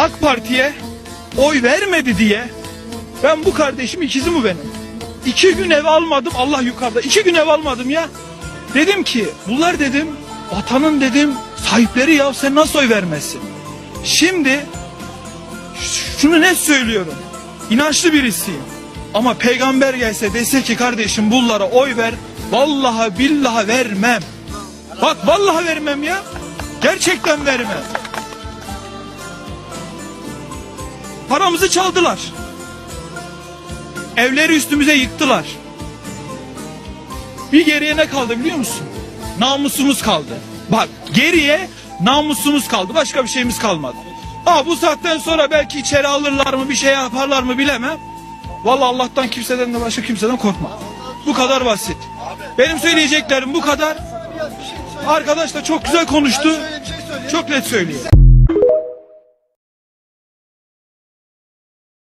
AK Parti'ye oy vermedi diye ben bu kardeşim ikizi mi benim? İki gün ev almadım Allah yukarıda. iki gün ev almadım ya. Dedim ki bunlar dedim vatanın dedim sahipleri ya sen nasıl oy vermezsin? Şimdi şunu net söylüyorum. İnançlı birisiyim. Ama peygamber gelse dese ki kardeşim bunlara oy ver. Vallahi billahi vermem. Bak vallahi vermem ya. Gerçekten vermem. Paramızı çaldılar. Evleri üstümüze yıktılar. Bir geriye ne kaldı biliyor musun? Namusumuz kaldı. Bak geriye namusumuz kaldı. Başka bir şeyimiz kalmadı. Ha bu saatten sonra belki içeri alırlar mı bir şey yaparlar mı bilemem. Vallahi Allah'tan kimseden de başka kimseden korkma. Bu kadar basit. Benim söyleyeceklerim bu kadar. Arkadaş da çok güzel konuştu. Çok net söylüyor.